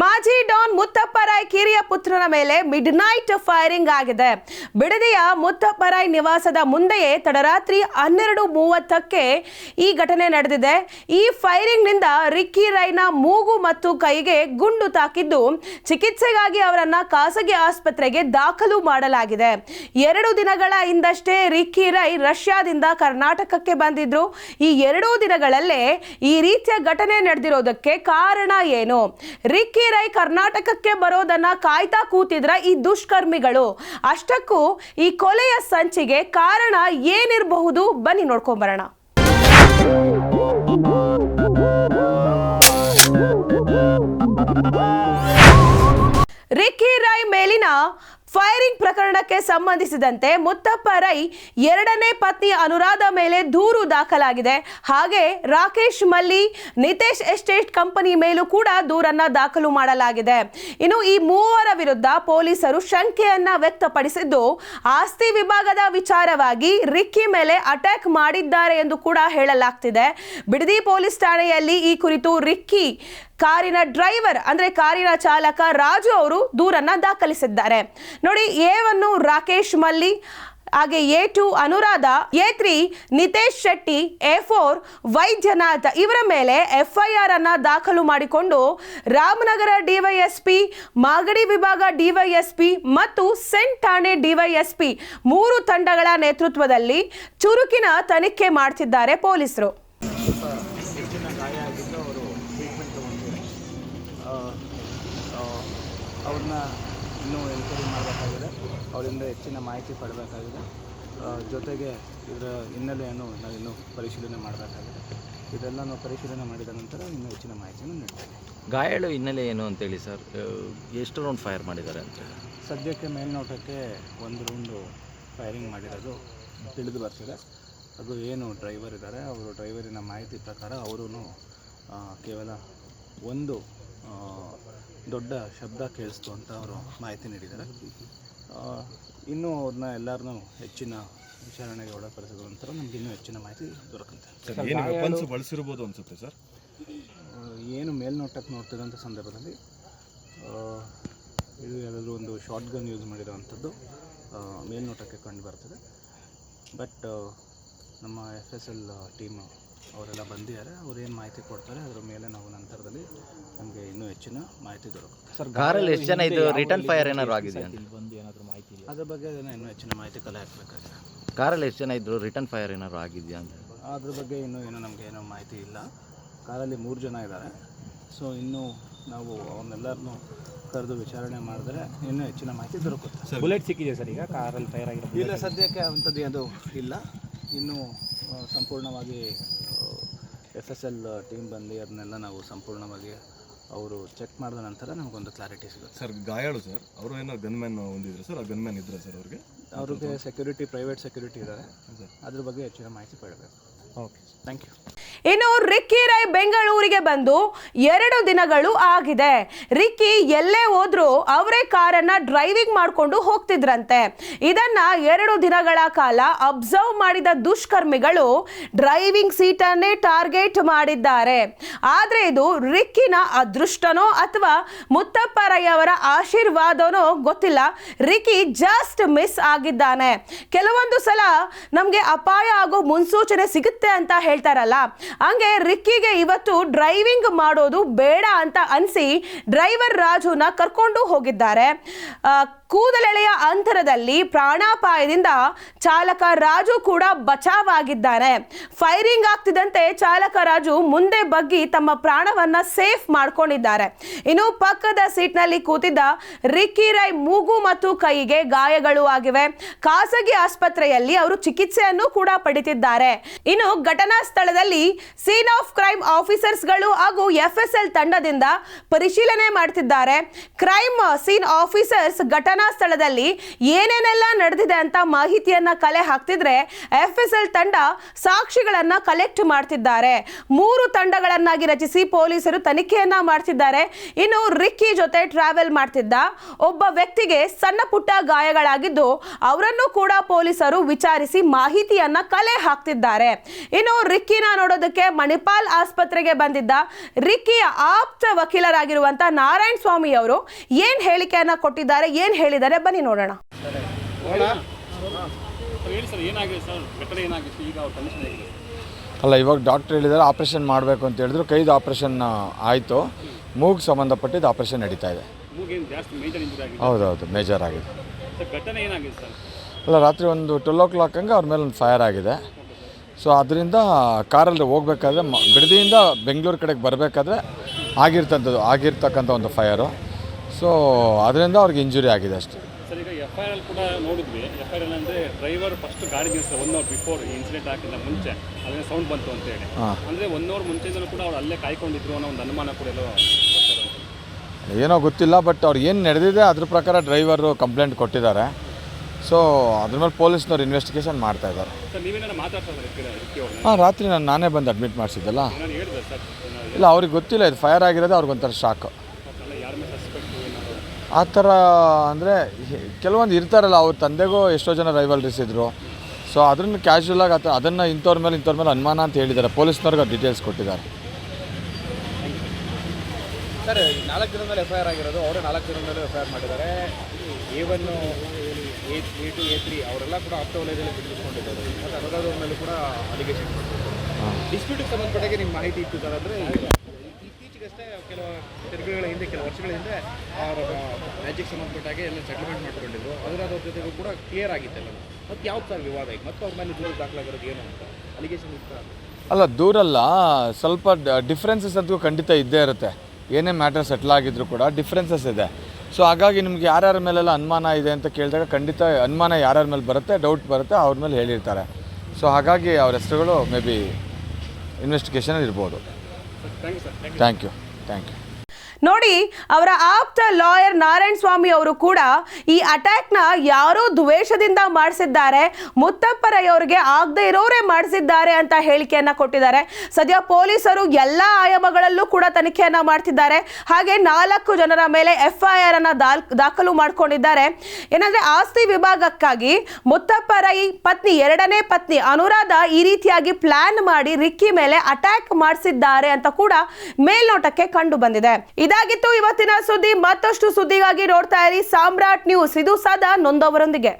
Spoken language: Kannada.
ಮಾಜಿ ಡಾನ್ ಮುತ್ತಪ್ಪರಾಯ್ ಕಿರಿಯ ಪುತ್ರನ ಮೇಲೆ ಮಿಡ್ ನೈಟ್ ಫೈರಿಂಗ್ ಆಗಿದೆ. ಬಿಡದಿಯ ಮುತ್ತಪ್ಪರಾಯ್ ನಿವಾಸದ ಮುಂದೆಯೇ ತಡರಾತ್ರಿ ಹನ್ನೆರಡು ಮೂವತ್ತಕ್ಕೆ ಈ ಘಟನೆ ನಡೆದಿದೆ. ಈ ಫೈರಿಂಗ್ನಿಂದ ರಿಕ್ಕಿ ರೈನ ಮೂಗು ಮತ್ತು ಕೈಗೆ ಗುಂಡು ತಾಕಿದ್ದು. ಚಿಕಿತ್ಸೆಗಾಗಿ ಅವರನ್ನ ಖಾಸಗಿ ಆಸ್ಪತ್ರೆಗೆ ದಾಖಲು ಮಾಡಲಾಗಿದೆ. ಎರಡು ದಿನಗಳ ಹಿಂದಷ್ಟೇ ರಿಕ್ಕಿ ರೈ ರಷ್ಯಾದಿಂದ ಕರ್ನಾಟಕಕ್ಕೆ ಬಂದಿದ್ರು. ಈ ಎರಡೂ ದಿನಗಳಲ್ಲೇ ಈ ರೀತಿಯ ಘಟನೆ ನಡೆದಿರೋದಕ್ಕೆ ಕಾರಣ ಏನು? ರಿಕ್ಕಿ ರೈ ಕರ್ನಾಟಕಕ್ಕೆ ಬರೋದನ್ನ ಕಾಯ್ತಾ ಕೂತಿದ್ರ ಈ ದುಷ್ಕರ್ಮಿಗಳು. ಅಷ್ಟಕ್ಕೂ ಈ ಕೊಲೆಯ ಸಂಚಿಗೆ ಕಾರಣ ಏನಿರಬಹುದು? ಬನ್ನಿ ನೋಡ್ಕೊಂಬರೋಣ ರಿಕ್ಕಿ ರಾಯ್ ಮೇಲಿನ ಫೈರಿಂಗ್ ಪ್ರಕರಣಕ್ಕೆ ಸಂಬಂಧಿಸಿದಂತೆ ಮುತ್ತಪ್ಪ ರೈ ಎರಡನೇ ಪತ್ನಿ ಅನುರಾಧ ಮೇಲೆ ದೂರು ದಾಖಲಾಗಿದೆ. ಹಾಗೆ ರಾಕೇಶ್ ಮಲ್ಲಿ, ನಿತೇಶ್ ಎಸ್ಟೇಟ್ ಕಂಪನಿ ಮೇಲೂ ಕೂಡ ದೂರನ್ನ ದಾಖಲು ಮಾಡಲಾಗಿದೆ. ಇನ್ನು ಈ ಮೂವರ ವಿರುದ್ಧ ಪೊಲೀಸರು ಶಂಕೆಯನ್ನ ವ್ಯಕ್ತಪಡಿಸಿದ್ದು, ಆಸ್ತಿ ವಿಭಾಗದ ವಿಚಾರವಾಗಿ ರಿಕ್ಕಿ ಮೇಲೆ ಅಟ್ಯಾಕ್ ಮಾಡಿದ್ದಾರೆ ಎಂದು ಕೂಡ ಹೇಳಲಾಗ್ತಿದೆ. ಬಿಡದಿ ಪೊಲೀಸ್ ಠಾಣೆಯಲ್ಲಿ ಈ ಕುರಿತು ರಿಕ್ಕಿ ಕಾರಿನ ಡ್ರೈವರ್, ಅಂದ್ರೆ ಕಾರಿನ ಚಾಲಕ ರಾಜು ಅವರು ದೂರನ್ನ ದಾಖಲಿಸಿದ್ದಾರೆ. ನೋಡಿ ಎವನ್ನು ರಾಕೇಶ್ ಮಲ್ಲಿ, ಹಾಗೆ A two Anuradha, A three Nitesh Shetty, A four Vaidyanath ಇವರ ಮೇಲೆ ಎಫ್ಐಆರ್ ಅನ್ನು ದಾಖಲು ಮಾಡಿಕೊಂಡು ರಾಮನಗರ ಡಿವೈಎಸ್ಪಿ ಮಾಗಡಿ ವಿಭಾಗ ಡಿವೈಎಸ್ಪಿ ಮತ್ತು ಸೆಂಟ್ ಠಾಣೆ ಡಿವೈಎಸ್ಪಿ ಮೂರು ತಂಡಗಳ ನೇತೃತ್ವದಲ್ಲಿ ಚುರುಕಿನ ತನಿಖೆ ಮಾಡ್ತಿದ್ದಾರೆ ಪೊಲೀಸರು ಸ್ವಲ್ಪ ಹೆಚ್ಚಿನ ಗಾಯ ಆಗಿದ್ದು ಅವರು ಟ್ರೀಟ್ಮೆಂಟ್ ತೊಗೊಂಡಿದ್ದಾರೆ ಅವ್ರನ್ನ ಇನ್ನೂ ಎನ್ಕ್ವೈರಿ ಮಾಡಬೇಕಾಗಿದೆ. ಅವರಿಂದ ಹೆಚ್ಚಿನ ಮಾಹಿತಿ ಪಡಬೇಕಾಗಿದೆ. ಜೊತೆಗೆ ಇದರ ಹಿನ್ನೆಲೆಯನ್ನು ನಾವಿನ್ನೂ ಪರಿಶೀಲನೆ ಮಾಡಬೇಕಾಗಿದೆ. ಇದೆಲ್ಲ ನಾವು ಪರಿಶೀಲನೆ ಮಾಡಿದ ನಂತರ ಇನ್ನೂ ಹೆಚ್ಚಿನ ಮಾಹಿತಿಯನ್ನು ನೀಡ್ತೇವೆ. ಗಾಯಾಳು ಹಿನ್ನೆಲೆ ಏನು ಅಂತೇಳಿ ಸರ್? ಎಷ್ಟು ರೌಂಡ್ ಫೈರ್ ಮಾಡಿದ್ದಾರೆ ಅಂತ ಸದ್ಯಕ್ಕೆ ಮೇಲ್ನೋಟಕ್ಕೆ ಒಂದು ರೌಂಡು ಫೈರಿಂಗ್ ಮಾಡಿರೋದು ತಿಳಿದು ಬರ್ತಿದೆ. ಅದು ಏನು ಡ್ರೈವರ್ ಇದ್ದಾರೆ ಅವರು ಡ್ರೈವರಿನ ಮಾಹಿತಿ ಪ್ರಕಾರ ಅವರೂ ಕೇವಲ ಒಂದು ದೊಡ್ಡ ಶಬ್ದ ಕೇಳಿಸ್ತು ಅಂತ ಅವರು ಮಾಹಿತಿ ನೀಡಿದ್ದಾರೆ. ಇನ್ನೂ ಅವ್ರನ್ನ ಎಲ್ಲರನ್ನೂ ಹೆಚ್ಚಿನ ವಿಚಾರಣೆಗೆ ಒಳಪಡಿಸಿದ ನಂತರ ನಮ್ಗೆ ಇನ್ನೂ ಹೆಚ್ಚಿನ ಮಾಹಿತಿ ದೊರಕುತ್ತೆ. ಸರ್ ಏನು ವೆಪನ್ಸ್ ಬಳಸಿರ್ಬೋದು ಅನ್ಸುತ್ತೆ ಸರ್? ಏನು ಮೇಲ್ನೋಟಕ್ಕೆ ನೋಡ್ತಿದ್ದಂಥ ಸಂದರ್ಭದಲ್ಲಿ ಇದು ಯಾವುದಾದ್ರೂ ಒಂದು ಶಾರ್ಟ್ ಗನ್ ಯೂಸ್ ಮಾಡಿರೋವಂಥದ್ದು ಮೇಲ್ನೋಟಕ್ಕೆ ಕಂಡು ಬರ್ತದೆ. ಬಟ್ ನಮ್ಮ ಎಫ್ ಎಸ್ ಎಲ್ ಟೀಮ್ ಅವರೆಲ್ಲ ಬಂದಿದ್ದಾರೆ ಅವ್ರು ಏನು ಮಾಹಿತಿ ಕೊಡ್ತಾರೆ ಅದರ ಮೇಲೆ ನಾವು ನಂತರದಲ್ಲಿ ನಮಗೆ ಇನ್ನೂ ಹೆಚ್ಚಿನ ಮಾಹಿತಿ ದೊರಕುತ್ತೆ. ಕಾರಲ್ಲಿ ಎಷ್ಟು ಜನ ಇದು ರಿಟರ್ನ್ ಫೈರ್ ಏನಾದ್ರು ಆಗಿದೆಯಾ? ಅಂತ ಅದ್ರ ಬಗ್ಗೆ ಇನ್ನೂ ಹೆಚ್ಚಿನ ಮಾಹಿತಿ ಕಲೆ ಹಾಕಬೇಕಾಗಿದೆ. ಕಾರಲ್ಲಿ ಎಷ್ಟು ಜನ ಇದ್ದರು ರಿಟರ್ನ್ ಫೈರ್ ಏನಾದರೂ ಆಗಿದೆಯಾ ಅಂತ? ಅದ್ರ ಬಗ್ಗೆ ಇನ್ನೂ ಏನೂ ನಮಗೆ ಏನೂ ಮಾಹಿತಿ ಇಲ್ಲ. ಕಾರಲ್ಲಿ ಮೂರು ಜನ ಇದ್ದಾರೆ. ಸೊ ಇನ್ನೂ ನಾವು ಅವನ್ನೆಲ್ಲರನ್ನೂ ಕರೆದು ವಿಚಾರಣೆ ಮಾಡಿದ್ರೆ ಇನ್ನೂ ಹೆಚ್ಚಿನ ಮಾಹಿತಿ ದೊರಕುತ್ತೆ. ಬುಲೆಟ್ ಸಿಕ್ಕಿದೆ ಸರ್ ಈಗ? ಕಾರಲ್ಲಿ ಫೈರ್ ಆಗಿರೋ ಇಲ್ಲ ಸದ್ಯಕ್ಕೆ ಅಂಥದ್ದು ಅದು ಇಲ್ಲ. ಇನ್ನೂ ಸಂಪೂರ್ಣವಾಗಿ ಎಫ್ ಎಸ್ ಎಲ್ ಟೀಮ್ ಬಂದು ಅದನ್ನೆಲ್ಲ ನಾವು ಸಂಪೂರ್ಣವಾಗಿ ಅವರು ಚೆಕ್ ಮಾಡಿದ ನಂತರ ನಮಗೊಂದು ಕ್ಲಾರಿಟಿ ಸಿಗುತ್ತೆ. ಸರ್ ಗಾಯಾಳು ಸರ್ ಅವರು ಏನೋ ಗನ್ಮ್ಯಾನ್ ಹೊಂದಿದ್ರು ಸರ್ ಆ ಗನ್ಮ್ಯಾನ್ ಇದ್ರೆ ಸರ್ ಅವ್ರಿಗೆ? ಅವ್ರಿಗೆ ಸೆಕ್ಯೂರಿಟಿ ಪ್ರೈವೇಟ್ ಸೆಕ್ಯೂರಿಟಿ ಇದ್ದಾರೆ ಅದ್ರ ಬಗ್ಗೆ ಹೆಚ್ಚಿನ ಮಾಹಿತಿ ಪಡಬೇಕು ಇನ್ನು ರಿಕ್ಕಿ ರೈ ಬೆಂಗಳೂರಿಗೆ ಬಂದು ಎರಡು ದಿನಗಳು ಆಗಿದೆ. ರಿಕ್ಕಿ ಎಲ್ಲೇ ಹೋದ್ರು ಅವರೇ ಕಾರನ್ನ ಡ್ರೈವಿಂಗ್ ಮಾಡಿಕೊಂಡು ಹೋಗ್ತಿದ್ರಂತೆ. ಇದನ್ನ ಎರಡು ದಿನಗಳ ಕಾಲ ಅಬ್ಸರ್ವ್ ಮಾಡಿದ ದುಷ್ಕರ್ಮಿಗಳು ಡ್ರೈವಿಂಗ್ ಸೀಟನ್ನೇ ಟಾರ್ಗೆಟ್ ಮಾಡಿದ್ದಾರೆ. ಆದರೆ ಇದು ರಿಕ್ಕಿನ ಅದೃಷ್ಟನೋ ಅಥವಾ ಮುತ್ತಪ್ಪ ರೈ ಅವರ ಆಶೀರ್ವಾದನೋ ಗೊತ್ತಿಲ್ಲ. ರಿಕ್ಕಿ ಜಸ್ಟ್ ಮಿಸ್ ಆಗಿದ್ದಾನೆ. ಕೆಲವೊಂದು ಸಲ ನಮಗೆ ಅಪಾಯ ಆಗೋ ಮುನ್ಸೂಚನೆ ಸಿಗುತ್ತೆ. ಅಂತ ಹೇಳ್ತಾರಲ್ಲ. ಹಂಗೆ ರಿಕ್ಕಿಗೆ ಇವತ್ತು ಡ್ರೈವಿಂಗ್ ಮಾಡೋದು ಬೇಡ ಅಂತ ಅನಿಸಿ ಡ್ರೈವರ್ ರಾಜುನ ಕರ್ಕೊಂಡು ಹೋಗಿದ್ದಾರೆ. ಕೂದಲೆಳೆಯ ಅಂತರದಲ್ಲಿ ಪ್ರಾಣಾಪಾಯದಿಂದ ಚಾಲಕ ರಾಜು ಕೂಡ ಬಚಾವಾಗಿದ್ದಾನೆ. ಫೈರಿಂಗ್ ಆಗ್ತಿದ್ದಂತೆ ಚಾಲಕ ರಾಜು ಮುಂದೆ ಬಗ್ಗಿ ತಮ್ಮ ಪ್ರಾಣವನ್ನ ಸೇಫ್ ಮಾಡ್ಕೊಂಡಿದ್ದಾರೆ. ಇನ್ನು ಪಕ್ಕದ ಸೀಟ್ನಲ್ಲಿ ಕೂತಿದ್ದ ರಿಕ್ಕಿ ರೈ ಮೂಗು ಮತ್ತು ಕೈಗೆ ಗಾಯಗಳು ಆಗಿವೆ. ಖಾಸಗಿ ಆಸ್ಪತ್ರೆಯಲ್ಲಿ ಅವರು ಚಿಕಿತ್ಸೆಯನ್ನು ಕೂಡ ಪಡಿತಿದ್ದಾರೆ. ಇನ್ನು ಘಟನಾ ಸ್ಥಳದಲ್ಲಿ ಸೀನ್ ಆಫ್ ಕ್ರೈಮ್ ಆಫೀಸರ್ಸ್ಗಳು ಹಾಗೂ ಎಫ್ ಎಸ್ ಎಲ್ ತಂಡದಿಂದ ಪರಿಶೀಲನೆ ಮಾಡ್ತಿದ್ದಾರೆ. ಕ್ರೈಮ್ ಸೀನ್ ಆಫೀಸರ್ಸ್ ಘಟನಾ ಸ್ಥಳದಲ್ಲಿ ಏನೇನೆಲ್ಲ ನಡೆದಿದೆ ಅಂತ ಮಾಹಿತಿಯನ್ನ ಕಲೆ ಹಾಕ್ತಿದ್ರೆ ಎಫ್ ಎಸ್ ಎಲ್ ತಂಡ ಸಾಕ್ಷಿಗಳನ್ನ ಕಲೆಕ್ಟ್ ಮಾಡ್ತಿದ್ದಾರೆ. ಮೂರು ತಂಡಗಳನ್ನಾಗಿ ರಚಿಸಿ ಪೊಲೀಸರು ತನಿಖೆಯನ್ನ ಮಾಡ್ತಿದ್ದಾರೆ. ಇನ್ನು ರಿಕ್ಕಿ ಜೊತೆ ಟ್ರಾವೆಲ್ ಮಾಡ್ತಿದ್ದ ಒಬ್ಬ ವ್ಯಕ್ತಿಗೆ ಸಣ್ಣ ಪುಟ್ಟ ಗಾಯಗಳಾಗಿದ್ದು, ಅವರನ್ನು ಕೂಡ ಪೊಲೀಸರು ವಿಚಾರಿಸಿ ಮಾಹಿತಿಯನ್ನ ಕಲೆ ಹಾಕ್ತಿದ್ದಾರೆ. ಇನ್ನು ರಿಕ್ಕಿನ ನೋಡೋದಕ್ಕೆ ಮಣಿಪಾಲ್ ಆಸ್ಪತ್ರೆಗೆ ಬಂದಿದ್ದ ರಿಕ್ಕಿಯ ಆಪ್ತ ವಕೀಲರಾಗಿರುವಂತ ನಾರಾಯಣ ಸ್ವಾಮಿ ಅವರು ಏನ್ ಹೇಳಿಕೆಯನ್ನ ಕೊಟ್ಟಿದ್ದಾರೆ ಏನ್ ಹೇಳಿದ್ದಾರೆ? ಬನ್ನಿ ನೋಡೋಣ. ಹೇಳಿ ಸರ್ ಏನಾಗಿದೆ ಸರ್? ಘಟನೆ ಏನಾಗಿತ್ತು? ಈಗ ಅವ್ರ ಕಂಡೀಷನ್ ಅಲ್ಲ ಇವಾಗ ಡಾಕ್ಟರ್ ಹೇಳಿದ್ದಾರೆ ಆಪ್ರೇಷನ್ ಮಾಡಬೇಕು ಅಂತ ಹೇಳಿದ್ರು. ಕೈದು ಆಪ್ರೇಷನ್ ಆಯಿತು. ಮೂಗ್ ಸಂಬಂಧಪಟ್ಟಿದ್ದು ಆಪ್ರೇಷನ್ ನಡೀತಾ ಇದೆ. ಮೂಗೇನು ಜಾಸ್ತಿ ಮೇಜರ್ ಇಂಜುರಿ ಆಗಿದೆ? ಹೌದೌದು ಮೇಜರ್ ಆಗಿದೆ. ಸರ್ ಘಟನೆ ಏನಾಗಿದೆ ಸರ್? ಅಲ್ಲ ರಾತ್ರಿ ಒಂದು ಟ್ವೆಲ್ ಓ ಕ್ಲಾಕ್ ಹಂಗೆ ಅವ್ರ ಮೇಲೆ ಒಂದು ಫೈರ್ ಆಗಿದೆ. ಸೊ ಅದರಿಂದ ಕಾರಲ್ಲಿ ಹೋಗ್ಬೇಕಾದ್ರೆ ಮ ಬಿಡದಿಯಿಂದ ಬೆಂಗಳೂರು ಕಡೆಗೆ ಬರಬೇಕಾದ್ರೆ ಆಗಿರ್ತಂಥದ್ದು ಆಗಿರ್ತಕ್ಕಂಥ ಒಂದು ಫೈರು ಸೊ ಅದರಿಂದ ಅವ್ರಿಗೆ ಇಂಜುರಿ ಆಗಿದೆ ಅಷ್ಟೇ. ಸರ್ ಈಗ ಎಫ್ ಐ ಆರ್ ಕೂಡ ನೋಡಿದ್ವಿ. ಎಫ್ ಐ ಆರ್ ಅಂದರೆ ಡ್ರೈವರ್ ಫಸ್ಟ್ ಗಾಡಿ ನಿಲ್ಲಿಸ್ತಾರೆ ಒನ್ ಅವರ್ ಬಿಫೋರ್ ಇನ್ಸಿಡೆಂಟ್ ಹಾಕಿದ ಮುಂಚೆ ಅದನ್ನ ಸೌಂಡ್ ಬಂತು ಅಂತ ಹೇಳಿ. ಅಂದರೆ ಒನ್ ಅವರ್ ಮುಂಚೆಯಿಂದಲೂ ಕೂಡ ಅವ್ರು ಅಲ್ಲೇ ಕಾಯ್ಕೊಂಡಿದ್ರು ಅನ್ನೋ ಒಂದು ಅನುಮಾನ ಕೂಡ ಎಲ್ಲೋ ಏನೋ ಗೊತ್ತಿಲ್ಲ ಬಟ್ ಅವ್ರು ಏನು ನಡೆದಿದೆ ಅದ್ರ ಪ್ರಕಾರ ಡ್ರೈವರು ಕಂಪ್ಲೇಂಟ್ ಕೊಟ್ಟಿದ್ದಾರೆ. ಸೊ ಅದ್ರ ಮೇಲೆ ಪೊಲೀಸ್ನವ್ರು ಇನ್ವೆಸ್ಟಿಗೇಷನ್ ಮಾಡ್ತಾ ಇದ್ದಾರೆ. ಹಾಂ ರಾತ್ರಿ ನಾನು ನಾನೇ ಬಂದು ಅಡ್ಮಿಟ್ ಮಾಡಿಸಿದ್ದಲ್ಲ. ಇಲ್ಲ ಅವ್ರಿಗೆ ಗೊತ್ತಿಲ್ಲ ಇದು ಫೈರ್ ಆಗಿರೋದು ಅವ್ರಿಗೊಂಥರ ಶಾಕ್ ಆ ಥರ ಅಂದರೆ ಕೆಲವೊಂದು ಇರ್ತಾರಲ್ಲ ಅವ್ರ ತಂದೆಗೂ ಎಷ್ಟೋ ಜನ ರೈವಲ್ರೀಸ್ ಇದ್ದರು ಸೊ ಅದನ್ನು ಕ್ಯಾಶುವಲಾಗಿ ಆತ ಅದನ್ನು ಇಂಥವ್ರ ಮೇಲೆ ಇಂಥವ್ರ ಮೇಲೆ ಅನುಮಾನ ಅಂತ ಹೇಳಿದ್ದಾರೆ. ಪೊಲೀಸ್ನವ್ರಿಗೆ ಡೀಟೇಲ್ಸ್ ಕೊಟ್ಟಿದ್ದಾರೆ. ಸರ್ ನಾಲ್ಕು ದಿನದಲ್ಲಿ ಮೇಲೆ ಎಫ್ ಐ ಆರ್ ಆಗಿರೋದು ಅವರು ನಾಲ್ಕು ದಿನದಲ್ಲಿ ಮೇಲೆ ಎಫ್ ಐ ಆರ್ ಮಾಡಿದ್ದಾರೆ. One A A two A three ಅವರೆಲ್ಲ ಕೂಡ ಆಪ್ತ ವಲಯದಲ್ಲಿ ಬಿಡಿಸ್ಕೊಂಡಿದ್ದಾರೆ ಮತ್ತು ಅನುರಾಧವ್ರ ಮೇಲೂ ಕೂಡ ಅಲಿಗೇಷನ್ ಡಿಸ್ಪ್ಯೂಟಿಗೆ ಸಂಬಂಧಪಟ್ಟಾಗೆ ನಿಮ್ಮ ಮಾಹಿತಿ ಇತ್ತು ಸರ್ ಅಂದರೆ ಇತ್ತೀಚೆಗಷ್ಟೇ ಕೆಲವು ತೆರಿಗೆಗಳ ಹಿಂದೆ ಕೆಲವು ವರ್ಷಗಳ ಹಿಂದೆ ಅವರ ಮ್ಯಾಜಿಕ್ ಸಂಬಂಧಪಟ್ಟಾಗೆ ಎಲ್ಲ ಸೆಟಲ್ಮೆಂಟ್ ಮಾಡ್ಕೊಂಡಿದ್ರು. ಅದರ ಜೊತೆಗೂ ಕೂಡ ಕ್ಲಿಯರ್ ಆಗಿತ್ತಲ್ಲ. ಮತ್ತು ಯಾವ ಸರ್ ವಿವಾದ ಈಗ? ಮತ್ತು ಅವ್ರ ಮೇಲೆ ದೂರ ದಾಖಲಾಗಿರೋದು ಏನು ಅಂತ? ಅಲಿಗೇಷನ್ ಇತ್ತು? ಅಲ್ಲ ದೂರಲ್ಲ. ಸ್ವಲ್ಪ ಡಿಫ್ರೆನ್ಸಸ್ ಅಂತೂ ಖಂಡಿತ ಇದ್ದೇ ಇರುತ್ತೆ. ಏನೇ ಮ್ಯಾಟರ್ ಸೆಟ್ಲ್ ಆಗಿದ್ರು ಕೂಡ ಡಿಫ್ರೆನ್ಸಸ್ ಇದೆ. ಸೊ ಹಾಗಾಗಿ ನಿಮ್ಗೆ ಯಾರ್ಯಾರ ಮೇಲೆಲ್ಲ ಅನುಮಾನ ಇದೆ ಅಂತ ಕೇಳಿದಾಗ ಖಂಡಿತ ಅನುಮಾನ ಯಾರ್ಯಾರ ಮೇಲೆ ಬರುತ್ತೆ ಡೌಟ್ ಬರುತ್ತೆ ಅವ್ರ ಮೇಲೆ ಹೇಳಿರ್ತಾರೆ. ಸೊ ಹಾಗಾಗಿ ಅವ್ರ ಹೆಸರುಗಳು ಮೇ ಬಿ ಇನ್ವೆಸ್ಟಿಗೇಷನ್ ಇರ್ಬೋದು. Thank you sir thank you thank you ನೋಡಿ, ಅವರ ಆಪ್ತ ಲಾಯರ್ ನಾರಾಯಣ ಸ್ವಾಮಿ ಅವರು ಕೂಡ ಈ ಅಟ್ಯಾಕ್ನ ಯಾರೋ ದ್ವೇಷದಿಂದ ಮಾಡಿಸಿದ್ದಾರೆ ಮುತ್ತಪ್ಪರೈ ಅವರಿಗೆ ಆಗದೆ ಇರೋರೇ ಮಾಡಿಸಿದ್ದಾರೆ ಅಂತ ಹೇಳಿಕೆಯನ್ನ ಕೊಟ್ಟಿದ್ದಾರೆ. ಸದ್ಯ ಪೊಲೀಸರು ಎಲ್ಲ ಆಯಾಮಗಳಲ್ಲೂ ಕೂಡ ತನಿಖೆಯನ್ನ ಮಾಡ್ತಿದ್ದಾರೆ. ಹಾಗೆ ನಾಲ್ಕು ಜನರ ಮೇಲೆ ಎಫ್ ಐ ಆರ್ ಅನ್ನ ದಾಖಲು ಮಾಡ್ಕೊಂಡಿದ್ದಾರೆ. ಏನಂದ್ರೆ ಆಸ್ತಿ ವಿಭಾಗಕ್ಕಾಗಿ ಮುತ್ತಪ್ಪರೈ ಪತ್ನಿ, ಎರಡನೇ ಪತ್ನಿ ಅನುರಾಧ ಈ ರೀತಿಯಾಗಿ ಪ್ಲಾನ್ ಮಾಡಿ ರಿಕ್ಕಿ ಮೇಲೆ ಅಟ್ಯಾಕ್ ಮಾಡಿಸಿದ್ದಾರೆ ಅಂತ ಕೂಡ ಮೇಲ್ನೋಟಕ್ಕೆ ಕಂಡು ಬಂದಿದೆ. ಇದಾಗಿತ್ತು. ಇವತ್ತಿನ ಸುದ್ದಿ ಮತ್ತಷ್ಟು ಸುದ್ದಿಗಾಗಿ ನೋಡ್ತಾ ಇರಿ. ಸಾಮ್ರಾಟ್ ನ್ಯೂಸ್ ಇದು ಸದಾ ನೊಂದವರೊಂದಿಗೆ.